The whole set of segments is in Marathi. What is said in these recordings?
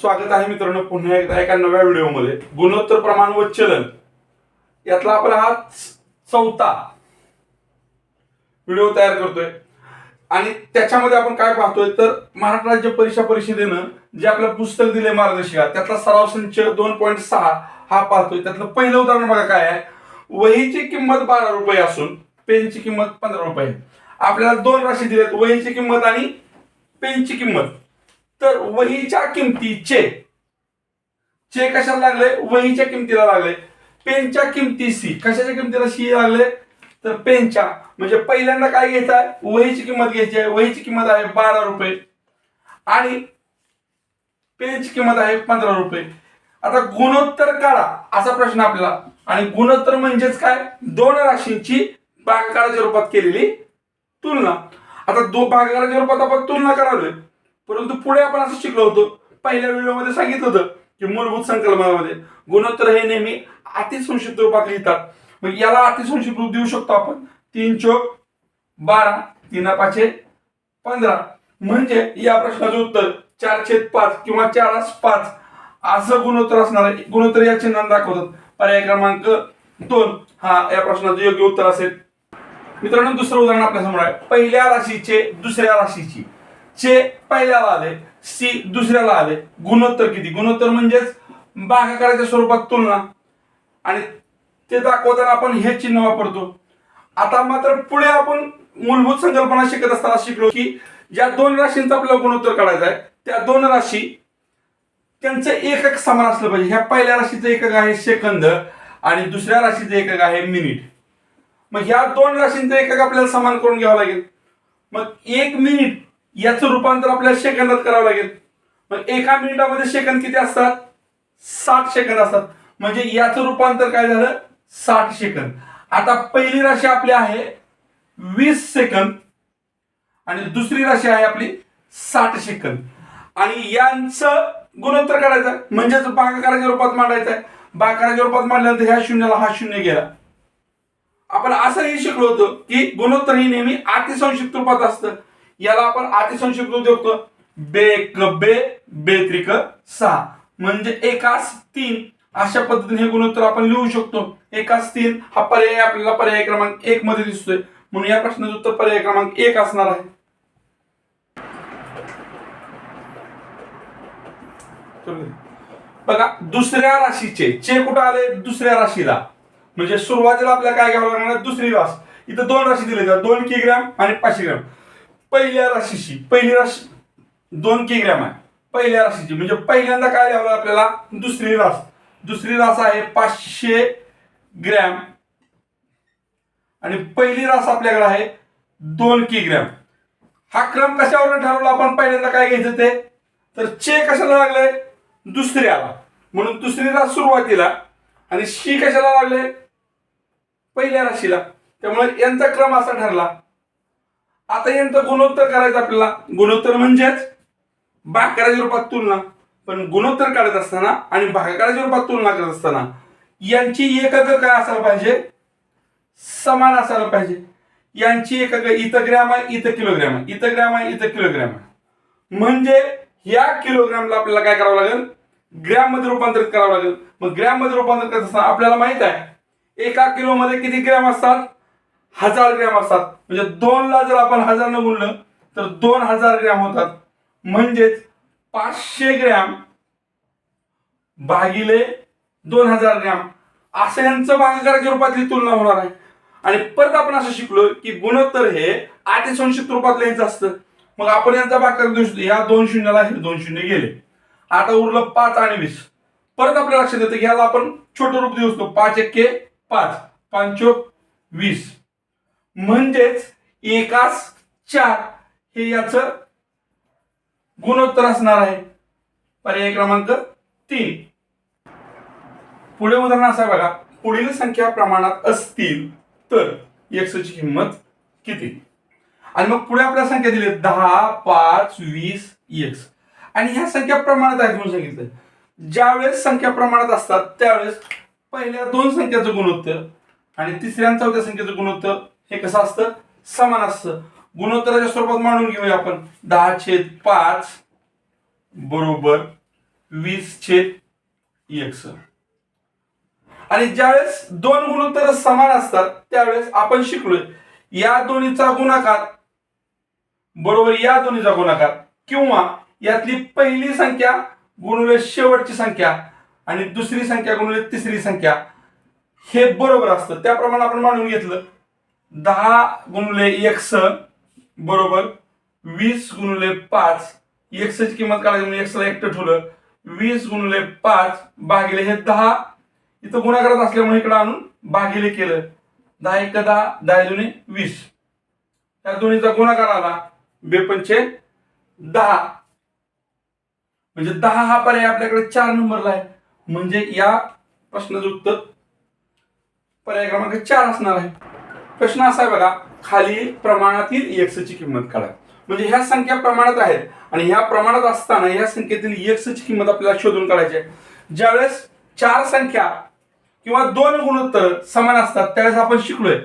स्वागत आहे मित्रांनो पुन्हा एकदा एका नव्या व्हिडिओमध्ये. गुणोत्तर प्रमाण व चलन. यातला आपण हा चौथा व्हिडिओ तयार करतोय. आणि त्याच्यामध्ये आपण काय पाहतोय तर महाराष्ट्र राज्य परीक्षा परिषदेनं जे आपलं पुस्तक दिले मार्गदर्शिका त्यातला सराव संच दोन पॉईंट सहा हा पाहतोय. त्यातलं पहिलं उदाहरण बघा काय आहे. वहीची किंमत बारा रुपये असून पेनची किंमत पंधरा रुपये आपल्याला दोन राशी दिल्यात वहीची किंमत आणि पेनची किंमत. तर वहीच्या किमतीचे. चे कशाला लागले? वहीच्या किमतीला लागले. पेनच्या किमती सी कशाच्या किमतीला सी लागले? तर पेनच्या. म्हणजे पहिल्यांदा काय घ्यायचं आहे? वहीची किंमत घ्यायची आहे. वहीची किंमत आहे बारा रुपये. आणि पेनची किंमत आहे पंधरा रुपये. आता गुणोत्तर काढा असा प्रश्न आपल्याला. आणि गुणोत्तर म्हणजेच काय? दोन राशींची भागाकाराच्या रूपात केलेली तुलना. आता दो भागाकाराच्या रूपात आपण तुलना करालोय. परंतु पुढे आपण असं शिकलो होतो. पहिल्या व्हिडिओमध्ये सांगितलं होतं की मूलभूत संकल्पनामध्ये गुणोत्तर हे नेहमी अतिसंक्षिप्त रूपात लिहितात. मग याला अतिसंक्षिप्त रूप देऊ शकतो आपण. तीन चोक बारा तीन पाचशे पंधरा. म्हणजे या प्रश्नाचं उत्तर चार छेद पाच किंवा चार आस पाच. असं गुणोत्तर असणार आहे. गुणोत्तर या चिन्हात दाखवतात. पर्याय क्रमांक दोन हा या प्रश्नाचं योग्य उत्तर असेल. मित्रांनो दुसरं उदाहरण आपल्यासमोर आहे. पहिल्या राशीचे दुसऱ्या राशीची. चे पहिल्याला आले सी दुसऱ्याला आले गुणोत्तर किती? गुणोत्तर म्हणजेच भागाकाराच्या स्वरूपात तुलना. आणि ते दाखवताना आपण हे चिन्ह वापरतो. आता मात्र पुढे आपण मूलभूत संकल्पना शिकत असताना शिकलो की ज्या दोन राशींचा आपल्याला गुणोत्तर काढायचा आहे त्या दोन राशी त्यांचं एकक समान असलं पाहिजे. ह्या पहिल्या राशीचं एकक आहे सेकंद आणि दुसऱ्या राशीचं एकक आहे मिनिट. मग ह्या दोन राशींचं एकक आपल्याला समान करून घ्यावं लागेल. मग एक मिनिट याचं रूपांतर आपल्याला सेकंदात करावं लागेल. मग एका मिनिटामध्ये सेकंद किती असतात? साठ सेकंद असतात. म्हणजे याचं रूपांतर काय झालं? साठ सेकंद. आता पहिली राशी आपली आहे वीस सेकंद. आणि दुसरी राशी आहे आपली साठ सेकंद. आणि यांचं गुणोत्तर काढायचं. म्हणजेच भागाकाराच्या रूपात मांडायचं आहे बाकाराच्या रूपात मांडल्यानंतर ह्या शून्याला हा शून्य गेला. आपण असंही शिकलो होतो की गुणोत्तर ही नेहमी अतिसंक्षिप्त रूपात असतं. याला आपण अतिसंक्षिप्त रूप बे बेक बे त्रिक सहा म्हणजे एकास तीन. अशा पद्धतीने हे गुणोत्तर आपण लिहू शकतो. एकास तीन हा पर्याय आपल्याला पर्याय क्रमांक एक मध्ये दिसतोय. म्हणून या प्रश्नाचं उत्तर पर्याय क्रमांक एक असणार आहे. बघा दुसऱ्या राशीचे. चे कुठं आले? दुसऱ्या राशीला. म्हणजे सुरुवातीला आपल्याला काय घ्यावं लागणार दुसरी रास इथं दोन राशी दिले जातात दोन किग्रॅम आणि पाचशे ग्रॅम. पहिल्या राशीची पहिली राशी दोन किग्रॅम आहे. पहिल्या राशीची म्हणजे पहिल्यांदा काय द्यावं आपल्याला? दुसरी रास. दुसरी रास आहे पाचशे ग्रॅम आणि पहिली रास आपल्याकडे आहे दोन किग्रॅम हा क्रम कशावर ठरवला आपण? पहिल्यांदा काय घ्यायचं ते? तर चे कशाला लागलंय? दुसऱ्याला. म्हणून दुसरी रास सुरुवातीला आणि शी कशाला लागले पहिल्या राशीला. त्यामुळे यांचा क्रम असा ठरला. आता यांचं गुणोत्तर करायचं आपल्याला. गुणोत्तर म्हणजेच भागाकाराच्या रूपात तुलना. पण गुणोत्तर काढत असताना आणि भागाकाराच्या रूपात तुलना करत असताना यांची एकक काय असायला पाहिजे? समान असायला पाहिजे. यांची एकक इथं ग्रॅम आहे इथं किलोग्रॅम आहे. इथं ग्रॅम आहे इथं किलोग्रॅम आहे. म्हणजे या किलोग्रॅमला आपल्याला काय करावं लागेल? ग्रॅममध्ये रूपांतरित करावं लागेल. मग ग्रॅममध्ये रूपांतर करत असताना आपल्याला माहीत आहे एका किलोमध्ये किती ग्रॅम असतात? हजार ग्रॅम असतात. म्हणजे दोनला जर आपण हजार न गुणलं तर दोन हजार ग्रॅम होतात. म्हणजेच पाचशे ग्रॅम भागिले दोन हजार ग्रॅम. असं यांचं भागाकाराच्या रूपातली तुलना होणार आहे. आणि परत आपण असं शिकलो की गुणोत्तर हे अतिसंक्षिप्त रूपात लिहायचं असतं. मग आपण यांचा भागाकार देऊ शकतो ह्या दोन शून्याला हे दोन शून्य गेले. आता उरलं पाच आणि वीस. परत आपल्या लक्षात येतं की ह्याला आपण छोटं रूप देऊ शकतो. पाच एक्के पाच. पाच वीस. म्हणजेच एकास चार हे याचं गुणोत्तर असणार आहे. पर्याय क्रमांक तीन. पुढे उदाहरण असं बघा पुढील संख्या प्रमाणात असतील तर एक्सची किंमत किती? आणि मग पुढे आपल्या संख्या दिली दहा पाच वीस एक्स आणि ह्या संख्या प्रमाणात आहेत म्हणून सांगितलं ज्यावेळेस संख्या प्रमाणात असतात त्यावेळेस पहिल्या दोन संख्याचं गुणोत्तर आणि तिसऱ्या चौथ्या संख्येचं गुणोत्तर हे कसं असतं? समान असतं. गुणोत्तराच्या स्वरूपात मांडून घेऊया आपण. दहा छेद पाच बरोबर वीस छेद एक्स आणि ज्यावेळेस दोन गुणोत्तर समान असतात त्यावेळेस आपण शिकलोय या दोन्हीचा गुणाकार बरोबर या दोन्हीचा गुणाकार किंवा यातली पहिली संख्या गुणुले शेवटची संख्या आणि दुसरी संख्या गुणुले तिसरी संख्या हे बरोबर असतं. त्याप्रमाणे आपण मांडून घेतलं. दहा गुणले एक्स बरोबर वीस गुणले पाच. एक्सची किंमत काढायची म्हणजे एक्सला एकटं ठेवलं. वीस गुणले पाच भागिले हे दहा. इथं गुणाकारात असल्यामुळे इकडं आणून भागिले केलं. दहा एक दहा दहा जुने वीस. त्या दोन्हीचा गुणाकार आला. बेपंचे दहा. म्हणजे दहा हा पर्याय आपल्याकडे चार नंबरला आहे. म्हणजे या प्रश्नाचं उत्तर पर्याय क्रमांक चार असणार आहे. प्रश्न असा आहे बघा खाली प्रमाणातील x ची किंमत काढा. म्हणजे ह्या संख्या प्रमाणात आहेत आणि ह्या प्रमाणात असताना ह्या संख्येतील x ची किंमत आपल्याला शोधून काढायची आहे. ज्यावेळेस चार संख्या किंवा दोन गुणोत्तर समान असतात त्यावेळेस आपण शिकलोय.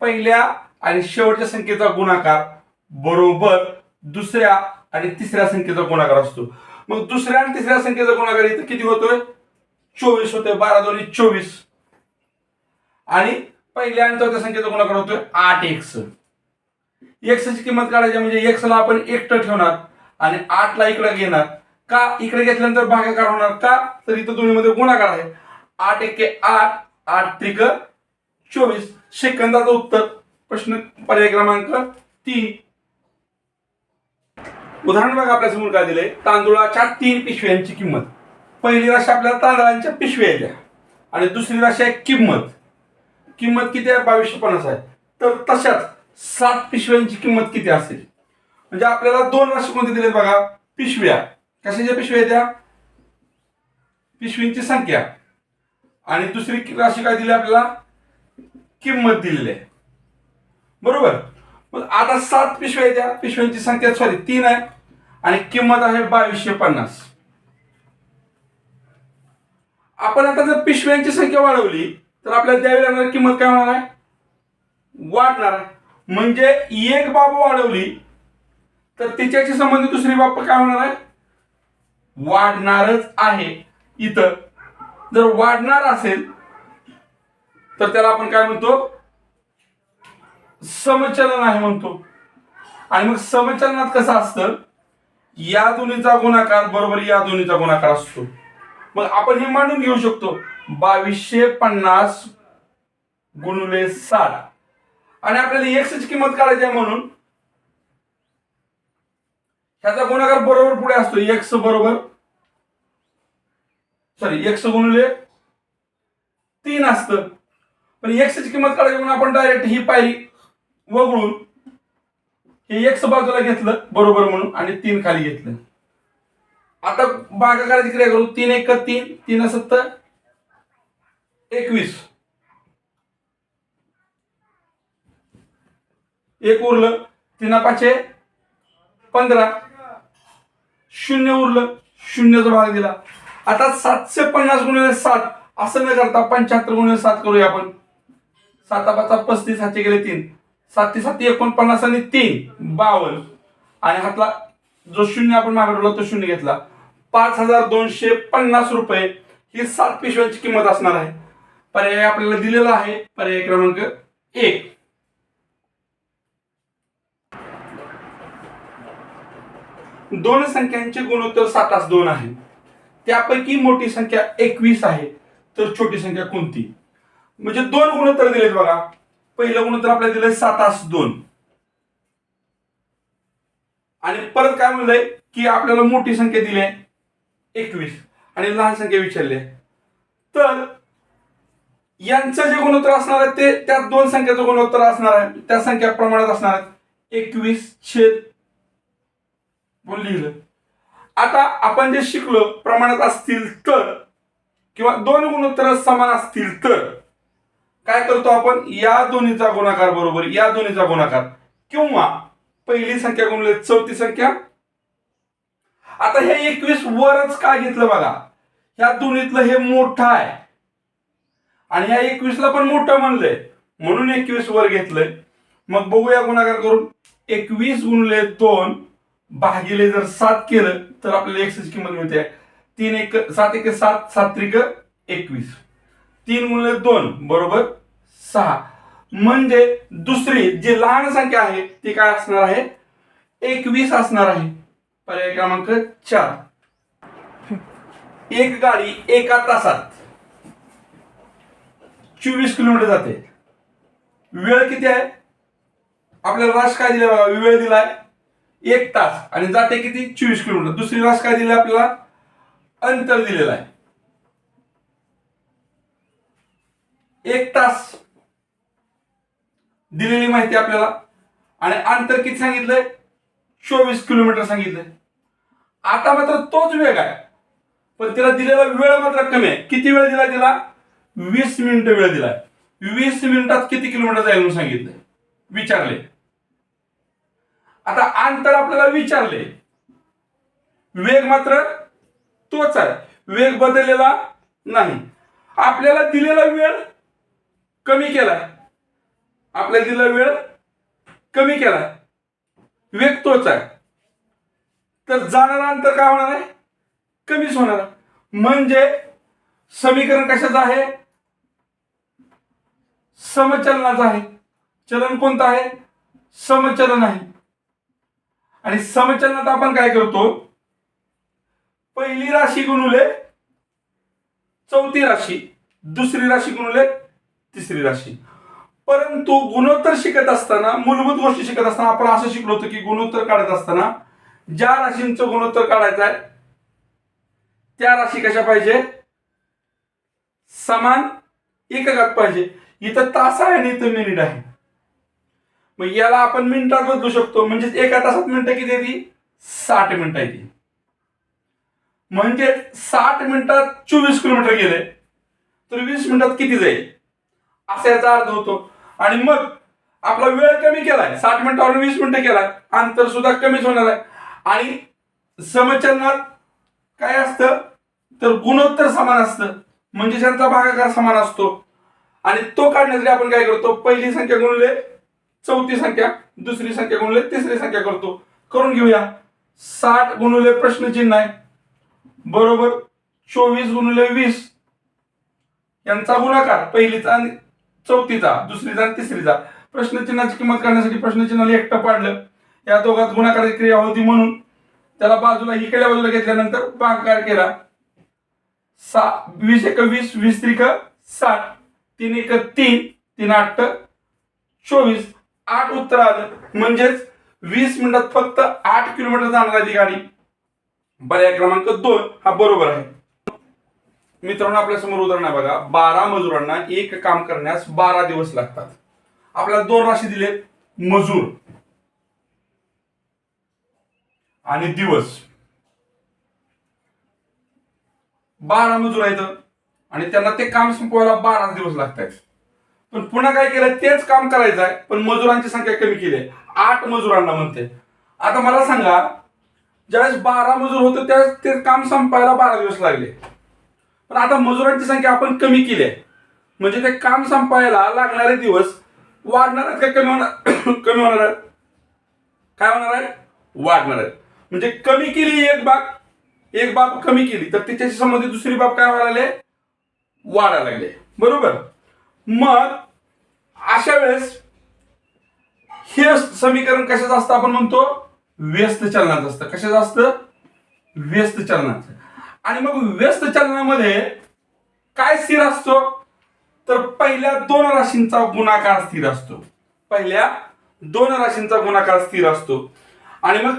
पहिल्या आणि शेवटच्या संख्येचा गुणाकार बरोबर दुसऱ्या आणि तिसऱ्या संख्येचा गुणाकार असतो. मग दुसऱ्या आणि तिसऱ्या संख्येचा गुणाकार इथं किती होतोय? चोवीस होतोय. बारा दोन्ही चोवीस. आणि पहिल्या आणि चौथ्या संख्येचा गुणाकार होतोय आठ एक्स एक्सची किंमत काढायची म्हणजे एक्स ला आपण एकटं ठेवणार आणि आठ ला इकडे घेणार. का इकडे घेतल्यानंतर भागाकार होणार? का? तर इथं दोन्हीमध्ये गुणाकार आहे. आठ एके आठ आठ त्रिक चोवीस. सेकंदाचं उत्तर. प्रश्न पर्याय क्रमांक तीन. उदाहरण बघा आपल्यासमोर काय दिलंय? तांदुळाच्या तीन पिशव्यांची किंमत. पहिली राशी आपल्याला तांदळांच्या पिशव्या येत्या आणि दुसरी राशी आहे किंमत. किंमत किती आहे? बावीसशे पन्नास आहे. तर तशाच सात पिशव्यांची किंमत किती असेल? म्हणजे आपल्याला दोन राशी कोणते दिलेत बघा? पिशव्या. कशाच्या पिशव्या त्या? पिशवींची संख्या. आणि दुसरी राशी काय दिली आपल्याला? किंमत दिलेली आहे. बरोबर? मग आता सात पिशव्या द्या पिशव्यांची संख्या सॉरी तीन आहे. आणि किंमत आहे बावीसशे पन्नास. आपण आता जर पिशव्यांची संख्या वाढवली तर आपल्याला द्यावी लागणार किंमत काय होणार आहे? वाढणार आहे. म्हणजे एक बाब वाढवली तर तिच्याशी संबंधित दुसरी बाब काय होणार आहे? वाढणारच आहे. इथं जर वाढणार असेल तर त्याला आपण काय म्हणतो? समचलन आहे म्हणतो. आणि मग समचलनात कसं असतं? या दोन्हीचा गुणाकार बरोबर या दोन्हीचा गुणाकार असतो. मग आपण हे मांडून घेऊ शकतो. बावीसशे पन्नास गुणुले साठ आणि आपल्याला एक्सची किंमत काढायची आहे म्हणून. ह्याचा गुणाकार बरोबर पुढे असतो एक्स बरोबर. सॉरी एक्स गुणुले तीन असतं. पण एक्सची किंमत काढायची म्हणून आपण डायरेक्ट ही पायरी वगळून हे एक्स बाजूला घेतलं बरोबर म्हणून आणि तीन खाली घेतलं. आता बागाकाराची क्रिया करू? तीन एक तीन तीन सत्तर. एकवीस. एक उरलं तिना पाचशे पंधरा. शून्य उरलं शून्यचा भाग दिला. आता सातशे पन्नास गुणिले सात असं न करता पंच्याहत्तर गुणिले सात करूया आपण. साता पाचा पस्तीस हातचे गेले तीन. सात ते सात एकोणपन्नास आणि तीन बावन्न. आणि हातला जो शून्य आपण मागवला तो शून्य घेतला. पाच हजार दोनशे पन्नास रुपये ही सात पिशव्यांची किंमत असणार आहे. पर्याय आपल्याला दिलेला आहे. पर्याय क्रमांक एक. दोन संख्यांचे गुणोत्तर सातास दोन आहे. त्यापैकी मोठी संख्या एकवीस आहे तर छोटी संख्या कोणती? म्हणजे दोन गुणोत्तर दिलेत बघा. पहिलं गुणोत्तर आपल्याला दिलंय सातास दोन. आणि परत काय म्हणलंय? की आपल्याला मोठी संख्या दिली आहे एकवीस. आणि लहान संख्या विचारली आहे तर यांचं जे गुणोत्तर असणार आहे ते त्या दोन संख्याचं गुणोत्तर असणार आहे. त्या संख्या प्रमाणात असणार आहेत. एकवीस छेद लिहिलं. आता आपण जे शिकलो प्रमाणात असतील तर किंवा दोन गुणोत्तर समान असतील तर काय करतो आपण? या दोन्हीचा गुणाकार बरोबर या दोन्हीचा गुणाकार. किंवा पहिली संख्या गुणले चौथी संख्या. आता हे एकवीस वरच का घेतलं बघा? ह्या दोन्हीतलं हे मोठं आहे. आणि ह्या एकवीसला पण मोठं म्हणलंय म्हणून एकवीस वर घेतलंय. मग बघूया गुणाकार करून. एकवीस गुणले दोन भागिले जर सात केलं तर आपल्याला एक्सची किंमत मिळते. तीन एक सात एक सात सात्रिक एकवीस. तीन गुणले दोन बरोबर सहा. म्हणजे दुसरी जी लहान संख्या आहे ती काय असणार आहे? एकवीस असणार आहे. पर्याय क्रमांक चार. एक गाडी एका तासात. चोवीस किलोमीटर जाते. वेळ किती आहे? आपल्याला रास काय दिला? वेळ दिलाय एक तास. आणि जाते किती? चोवीस किलोमीटर. दुसरी रास काय दिली आपल्याला? अंतर दिलेलं आहे. एक तास दिलेली माहिती आपल्याला. आणि अंतर किती सांगितलंय? चोवीस किलोमीटर सांगितलंय. आता मात्र तोच वेग आहे. पण तिला दिलेला वेळ मात्र कमी आहे. किती वेळ दिला तिला वीस मिनिट वेळ दिलाय. वीस मिनिटात किती किलोमीटर जाईल म्हणून सांगितले विचारले. आता अंतर आपल्याला विचारले. वेग मात्र तोच आहे. वेग बदललेला नाही. आपल्याला दिलेला वेळ कमी केला आपल्याला दिलेला वेळ कमी केला वेग तोच आहे. तर जाणारा अंतर काय होणार आहे? कमीच होणार म्हणजे समीकरण कशाचं आहे? समचलनाचा आहे. चलन कोणतं आहे? समचलन आहे. आणि समचलनात आपण काय करतो? पहिली राशी गुणुले चौथी राशी दुसरी राशी गुणुले तिसरी राशी. परंतु गुणोत्तर शिकत असताना मूलभूत गोष्टी शिकत असताना आपण असं शिकलो होतो की गुणोत्तर काढत असताना ज्या राशींचं गुणोत्तर काढायचं आहे त्या राशी कशा पाहिजे? समान एककात पाहिजे. इथं तास आहे आणि इथं मिनिट आहे. मग याला आपण मिनिटात बदलू शकतो. म्हणजे एका तासात मिनिटं किती येते? साठ मिनिटं येते म्हणजे साठ मिनिटात चोवीस किलोमीटर गेले. तर वीस मिनिटात किती जाईल? असा याचा अर्थ होतो. आणि मग आपला वेळ कमी केलाय. साठ मिनिटावर वीस मिनिटं केलाय. अंतर सुद्धा कमीच होणार आहे. आणि समचलनात काय असतं? तर गुणोत्तर समान असतं. म्हणजे त्यांचा भागाकार समान असतो. आणि तो काढण्यासाठी आपण काय करतो? पहिली संख्या गुणले चौथी संख्या दुसरी संख्या गुणले तिसरी संख्या करतो. करून घेऊया. साठ गुणले प्रश्नचिन्ह आहे. बरोबर. चोवीस गुणले वीस. यांचा गुणाकार पहिलीचा आणि चौथीचा दुसरीचा आणि तिसरीचा. प्रश्नचिन्हाची किंमत काढण्यासाठी प्रश्नचिन्हाला एकटं पाडलं. या दोघात गुणाकाराची क्रिया होती म्हणून त्याला बाजूला इकडल्या बाजूला घेतल्यानंतर भागाकार केला. सा वीस एक वीस वीस त्रिक साठ. तीन एक तीन तीन आठ चोवीस आठ उत्तर आलं. म्हणजेच वीस मिनिटात फक्त आठ किलोमीटर जाणार आहे ती गाडी पर्याय क्रमांक दोन हा बरोबर आहे. मित्रांनो आपल्यासमोर उदाहरण आहे बघा. बारा मजुरांना एक काम करण्यास बारा दिवस लागतात. आपल्याला दोन राशी दिलेत मजूर. आणि दिवस. बारा मजूर आहेत. आणि त्यांना ते काम संपवायला बारा दिवस लागतात पण पुन्हा काय केलं? तेच काम करायचं आहे पण मजुरांची संख्या कमी केली आहे. आठ मजुरांना म्हणते. आता मला सांगा ज्यावेळेस बारा मजूर होते त्यावेळेस ते काम संपायला बारा दिवस लागले. पण आता मजुरांची संख्या आपण कमी केली आहे. म्हणजे ते काम संपायला लागणारे दिवस वाढणार आहेत का कमी होणार कमी होणार आहेत. काय होणार आहे वाढणार आहेत. म्हणजे कमी केली एक बाब एक बाब कमी केली तर त्याच्याशी संबंधित दुसरी बाब काय व्हायला लागले वाढायला लागले. बरोबर? मग अशा वेळेस हे समीकरण कशाचं असतं आपण म्हणतो? व्यस्त चलनाचं असतं. कशाचं असतं? व्यस्त चलनाचं आणि मग व्यस्त चलनामध्ये काय स्थिर असतो? तर पहिल्या दोन राशींचा गुणाकार स्थिर असतो. पहिल्या दोन राशींचा गुणाकार स्थिर असतो. आणि मग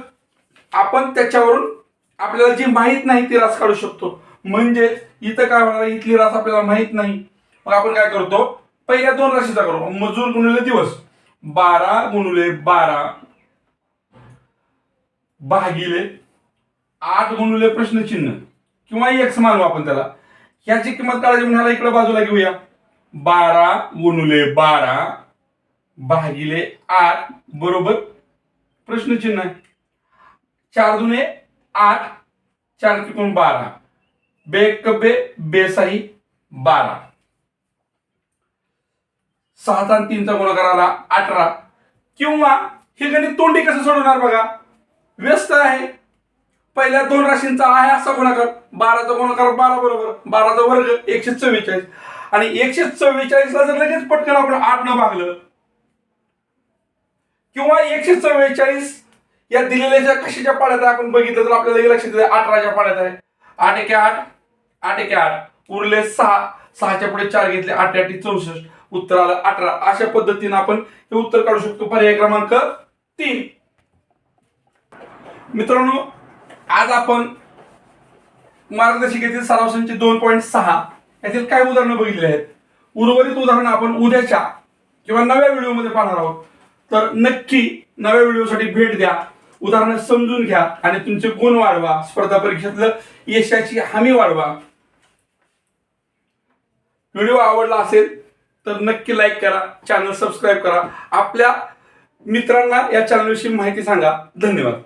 आपण त्याच्यावरून आपल्याला जी माहीत नाही ती रास काढू शकतो. म्हणजेच इथं काय होणार इथली रास आपल्याला माहीत नाही. मग आपण काय करतो? पहिल्या दोन राशीचा करू. मजूर गुणले दिवस. बारा गुणिले बारा भागिले आठ गुणिले प्रश्नचिन्ह. किंवा एक मानू आपण त्याला. ह्याची किंमत काढायची म्हणजे इकडे बाजूला घेऊया. बारा गुणिले बारा भागिले आठ बरोबर प्रश्नचिन्ह चार दुने आठ चार त्रिकोण बारा. बेकबे बेसाही बारा. सहा आणि तीनचा गुणाकार आला अठरा. किंवा हे गणित तोंडी कसं सोडवणार बघा? व्यस्त आहे. पहिल्या दोन राशींचा आहे असा गुणाकार. बाराचा गुणाकार बारा बरोबर. बाराचा वर्ग एकशे चव्वेचाळीस. आणि एकशे चव्वेचाळीसला जर लगेच पटकन आपण आठ न भागलं किंवा एकशे चव्वेचाळीस या दिलेल्या ज्या कशाच्या पाड्यात आहे आपण बघितलं तर आपल्याला लक्षात येतं अठराच्या पाड्यात आहे. आठ एके आठ आठ एके आठ. उरले सहा. सहाच्या पुढे चार घेतले आठ आठ चौसष्ट. उत्तर आलं अठरा. अशा पद्धतीने आपण हे उत्तर काढू शकतो. पर्याय क्रमांक तीन. मित्रांनो आज आपण मार्गदर्शिकेतील सरासरीचे दोन पॉईंट सहा. यातील काय उदाहरणं बघितली आहेत. उर्वरित उदाहरणं आपण उद्याच्या किंवा नव्या व्हिडिओमध्ये पाहणार आहोत. तर नक्की नव्या व्हिडिओसाठी भेट द्या. उदाहरणं समजून घ्या आणि तुमचे गुण वाढवा. स्पर्धा परीक्षेतलं यशाची हमी वाढवा. व्हिडिओ आवडला असेल तर नक्की लाईक करा. चॅनल सबस्क्राईब करा. आपल्या मित्रांना या चॅनलविषयी माहिती सांगा. धन्यवाद.